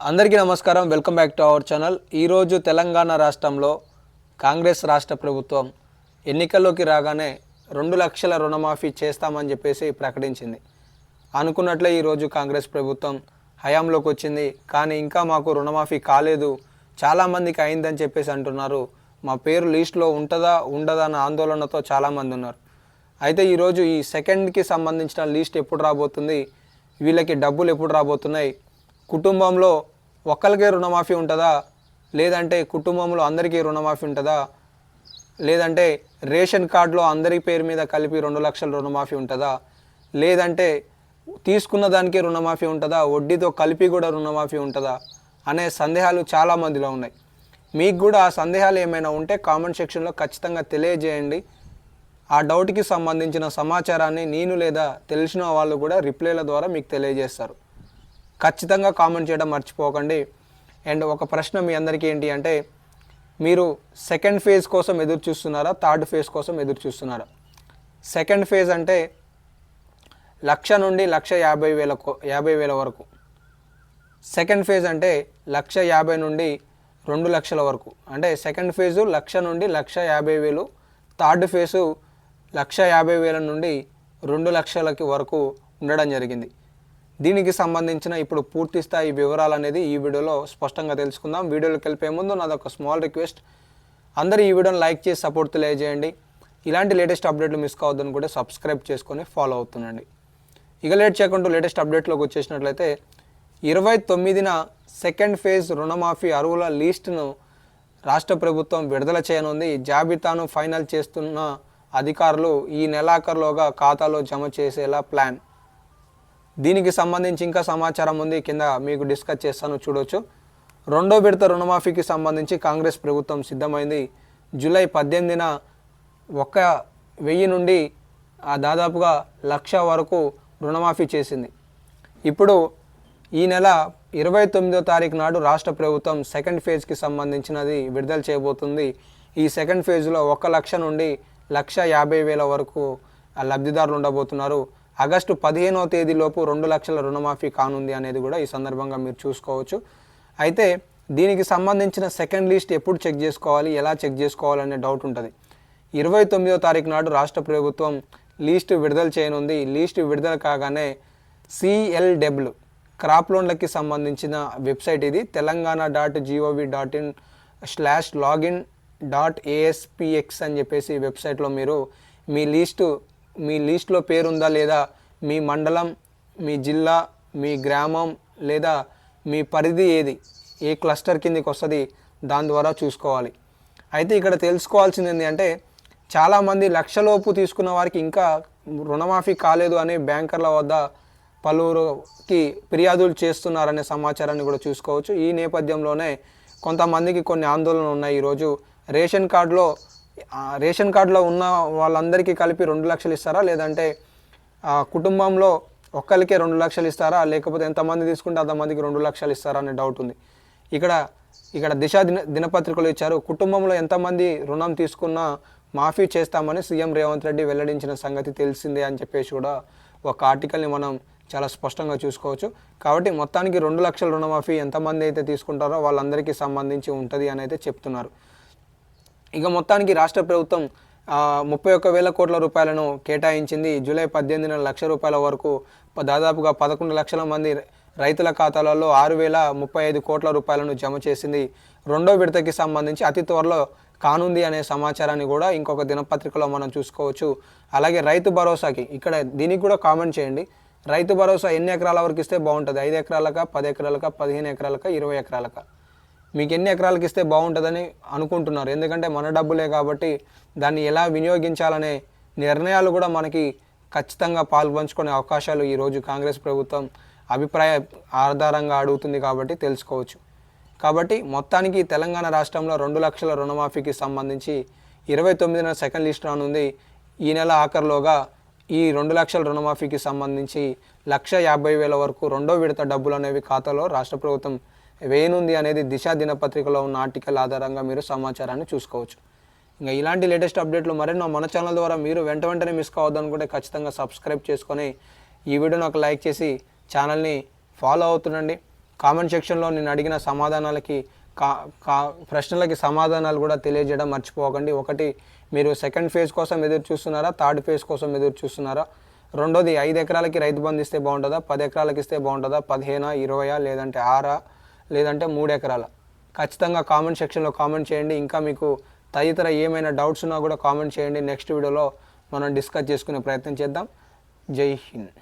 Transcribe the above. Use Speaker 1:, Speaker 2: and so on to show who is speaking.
Speaker 1: అందరికీ నమస్కారం. Welcome back to our channel ఈరోజు తెలంగాణ రాష్ట్రంలో కాంగ్రెస్ రాష్ట్ర ప్రభుత్వం ఎన్నికల్లోకి రాగానే రెండు లక్షల రుణమాఫీ చేస్తామని చెప్పేసి ప్రకటించింది. అనుకున్నట్లే ఈరోజు కాంగ్రెస్ ప్రభుత్వం హయాంలోకి వచ్చింది. కానీ ఇంకా మాకు రుణమాఫీ కాలేదు. చాలామందికి అయిందని చెప్పేసి అంటున్నారు. మా పేరు లిస్ట్లో ఉంటుందా ఉండదా అన్న ఆందోళనతో చాలామంది ఉన్నారు. అయితే ఈరోజు ఈ సెకండ్కి సంబంధించిన లిస్ట్ ఎప్పుడు రాబోతుంది? వీళ్ళకి డబ్బులు ఎప్పుడు రాబోతున్నాయి? కుటుంబంలో ఒక్కరికే రుణమాఫీ ఉంటుందా? లేదంటే కుటుంబంలో అందరికీ రుణమాఫీ ఉంటుందా? లేదంటే రేషన్ కార్డులో అందరి పేరు మీద కలిపి రెండు లక్షల రుణమాఫీ ఉంటుందా? లేదంటే తీసుకున్న దానికే రుణమాఫీ ఉంటుందా? వడ్డీతో కలిపి కూడా రుణమాఫీ ఉంటుందా? అనే సందేహాలు చాలా మందిలో ఉన్నాయి. మీకు కూడా ఆ సందేహాలు ఏమైనా ఉంటే కామెంట్ సెక్షన్లో ఖచ్చితంగా తెలియజేయండి. ఆ డౌట్కి సంబంధించిన సమాచారాన్ని నేను లేదా తెలిసిన వాళ్ళు కూడా రిప్లైల ద్వారా మీకు తెలియజేస్తారు. ఖచ్చితంగా కామెంట్ చేయడం మర్చిపోకండి. అండ్ ఒక ప్రశ్న మీ అందరికీ ఏంటి అంటే మీరు సెకండ్ ఫేజ్ కోసం ఎదురు చూస్తున్నారా? థర్డ్ ఫేజ్ కోసం ఎదురు చూస్తున్నారా? సెకండ్ ఫేజ్ అంటే లక్ష నుండి లక్ష యాభై వేల యాభై వేల వరకు. సెకండ్ ఫేజ్ అంటే లక్ష యాభై నుండి రెండు లక్షల వరకు. అంటే సెకండ్ ఫేజు లక్ష నుండి లక్ష యాభై వేలు థర్డ్ ఫేజు లక్ష యాభై వేల నుండి రెండు లక్షలకి వరకు ఉండడం జరిగింది. దీనికి సంబంధించిన ఇప్పుడు పూర్తి స్థాయి వివరాలు అనేది ఈ వీడియోలో స్పష్టంగా తెలుసుకుందాం. వీడియోలోకి వెళ్ళిపోయే ముందు నాదొక స్మాల్ రిక్వెస్ట్. అందరూ ఈ వీడియోని లైక్ చేసి సపోర్ట్ తెలియజేయండి ఇలాంటి లేటెస్ట్ అప్డేట్లు మిస్ కావద్దని కూడా సబ్స్క్రైబ్ చేసుకొని ఫాలో అవుతుండండి. ఇక లేట్ చేయకుండా లేటెస్ట్ అప్డేట్లోకి వచ్చేసినట్లయితే ఇరవై తొమ్మిదిన సెకండ్ ఫేజ్ రుణమాఫీ అరువుల లిస్టును రాష్ట్ర ప్రభుత్వం విడుదల చేయనుంది. జాబితాను ఫైనల్ చేస్తున్న అధికారులు ఈ నెలాఖరులోగా ఖాతాలో జమ చేసేలా ప్లాన్ దీనికి సంబంధించి ఇంకా సమాచారం ఉంది. కింద మీకు డిస్కస్ చేస్తాను చూడొచ్చు. రెండో విడత రుణమాఫీకి సంబంధించి కాంగ్రెస్ ప్రభుత్వం సిద్ధమైంది. జూలై పద్దెనిమిదిన ఒక వెయ్యి నుండి ఆ దాదాపుగా లక్ష వరకు రుణమాఫీ చేసింది. ఇప్పుడు ఈ నెల ఇరవై తొమ్మిదో తారీఖు నాడు రాష్ట్ర ప్రభుత్వం సెకండ్ ఫేజ్కి సంబంధించినది విడుదల చేయబోతుంది. ఈ సెకండ్ ఫేజ్లో ఒక లక్ష నుండి లక్ష యాభై వేల వరకు ఆ లబ్ధిదారులు ఉండబోతున్నారు. ఆగస్టు పదిహేనో తేదీలోపు రెండు లక్షల రుణమాఫీ కానుంది అనేది కూడా ఈ సందర్భంగా మీరు చూసుకోవచ్చు. అయితే దీనికి సంబంధించిన సెకండ్ లిస్ట్ ఎప్పుడు చెక్ చేసుకోవాలి ఎలా చెక్ చేసుకోవాలి అనే డౌట్ ఉంటుంది. ఇరవై తొమ్మిదో తారీఖు నాడు రాష్ట్ర ప్రభుత్వం లీస్ట్ విడుదల చేయనుంది. లీస్ట్ విడుదల కాగానే సిఎల్డబ్ల్యూ క్రాప్ లోన్లకి సంబంధించిన వెబ్సైట్ ఇది. Telangana dot gov dot in slash login dot aspx అని చెప్పేసి వెబ్సైట్లో మీరు మీ లీస్టు మీ లిస్ట్లో పేరుందా లేదా? మీ మండలం మీ జిల్లా మీ గ్రామం లేదా మీ పరిధి ఏది? ఏ క్లస్టర్ కిందకి వస్తుంది దాని ద్వారా చూసుకోవాలి. అయితే ఇక్కడ తెలుసుకోవాల్సింది ఏంటంటే చాలామంది లక్షలోపు తీసుకున్న వారికి ఇంకా రుణమాఫీ కాలేదు అని బ్యాంకర్ల వద్ద పలువురుకి ఫిర్యాదులు చేస్తున్నారనే సమాచారాన్ని కూడా చూసుకోవచ్చు. ఈ నేపథ్యంలోనే కొంతమందికి కొన్ని ఆందోళనలు ఉన్నాయి. ఈరోజు రేషన్ కార్డులో రేషన్ కార్డులో ఉన్న వాళ్ళందరికీ కలిపి రెండు లక్షలు ఇస్తారా? లేదంటే కుటుంబంలో ఒక్కరికే రెండు లక్షలు ఇస్తారా? లేకపోతే ఎంతమంది తీసుకుంటే అంతమందికి రెండు లక్షలు ఇస్తారా అనే డౌట్ ఉంది. ఇక్కడ ఇక్కడ దిశ దిన దినపత్రికలు ఇచ్చారు కుటుంబంలో ఎంతమంది రుణం తీసుకున్నా మాఫీ చేస్తామని సీఎం రేవంత్ రెడ్డి వెల్లడించిన సంగతి తెలిసిందే అని చెప్పేసి కూడా ఒక ఆర్టికల్ని మనం చాలా స్పష్టంగా చూసుకోవచ్చు. కాబట్టి మొత్తానికి రెండు లక్షల రుణమాఫీ ఎంతమంది అయితే తీసుకుంటారో వాళ్ళందరికీ సంబంధించి ఉంటుంది అని అయితే చెప్తున్నారు. ఇక మొత్తానికి రాష్ట్ర ప్రభుత్వం ముప్పై ఒక్క వేల కోట్ల రూపాయలను కేటాయించింది. జూలై పద్దెనిమిదిన లక్ష రూపాయల వరకు దాదాపుగా పదకొండు లక్షల మంది రైతుల ఖాతాలలో ఆరు వేల ముప్పై ఐదు కోట్ల రూపాయలను జమ చేసింది. రెండో విడతకి సంబంధించి అతి త్వరలో కానుంది అనే సమాచారాన్ని కూడా ఇంకొక దినపత్రికలో మనం చూసుకోవచ్చు. అలాగే రైతు భరోసాకి ఇక్కడ దీనికి కూడా కామెంట్ చేయండి. రైతు భరోసా ఎన్ని ఎకరాల వరకు ఇస్తే బాగుంటుంది? ఐదు ఎకరాలక పది ఎకరాలక పదిహేను ఎకరాలక ఇరవై ఎకరాలకు? మీకు ఎన్ని ఎకరాలకు ఇస్తే బాగుంటుందని అనుకుంటున్నారు. ఎందుకంటే మన డబ్బులే కాబట్టి దాన్ని ఎలా వినియోగించాలనే నిర్ణయాలు కూడా మనకి ఖచ్చితంగా పాల్పంచుకునే అవకాశాలు ఈరోజు కాంగ్రెస్ ప్రభుత్వం అభిప్రాయ ఆధారంగా అడుగుతుంది కాబట్టి తెలుసుకోవచ్చు. కాబట్టి మొత్తానికి తెలంగాణ రాష్ట్రంలో రెండు లక్షల రుణమాఫీకి సంబంధించి ఇరవై తొమ్మిదిన సెకండ్ లిస్ట్ రానుంది. ఈ నెల ఆఖరిలోగా ఈ రెండు లక్షల రుణమాఫీకి సంబంధించి లక్ష యాభై వేల వరకు రెండో విడత డబ్బులు అనేవి ఖాతాలో రాష్ట్ర ప్రభుత్వం వేయనుంది అనేది దిశ దినపత్రికలో ఉన్న ఆర్టికల్ ఆధారంగా మీరు సమాచారాన్ని చూసుకోవచ్చు. ఇంకా ఇలాంటి లేటెస్ట్ అప్డేట్లు మరెన్నో మన ఛానల్ ద్వారా మీరు వెంట వెంటనే మిస్ కావద్దనుకుంటే ఖచ్చితంగా సబ్స్క్రైబ్ చేసుకొని ఈ వీడియోని ఒక లైక్ చేసి ఛానల్ని ఫాలో అవుతుండండి. కామెంట్ సెక్షన్లో నేను అడిగిన సమాధానాలకి కా కా ప్రశ్నలకి సమాధానాలు కూడా తెలియజేయడం మర్చిపోకండి. ఒకటి మీరు సెకండ్ ఫేజ్ కోసం ఎదురు చూస్తున్నారా? థర్డ్ ఫేజ్ కోసం ఎదురు చూస్తున్నారా? రెండోది ఐదు ఎకరాలకి రైతు బంధు ఇస్తే బాగుంటుందా? పది ఎకరాలకి ఇస్తే బాగుంటుందా? పదిహేనా ఇరవయా లేదంటే ఆరా? లేదంటే మూడు ఎకరాల. ఖచ్చితంగా కామెంట్ సెక్షన్లో కామెంట్ చేయండి. ఇంకా మీకు తదితర ఏమైనా డౌట్స్ ఉన్నా కూడా కామెంట్ చేయండి. నెక్స్ట్ వీడియోలో మనం డిస్కస్ చేసుకునే ప్రయత్నం చేద్దాం. జై హింద్.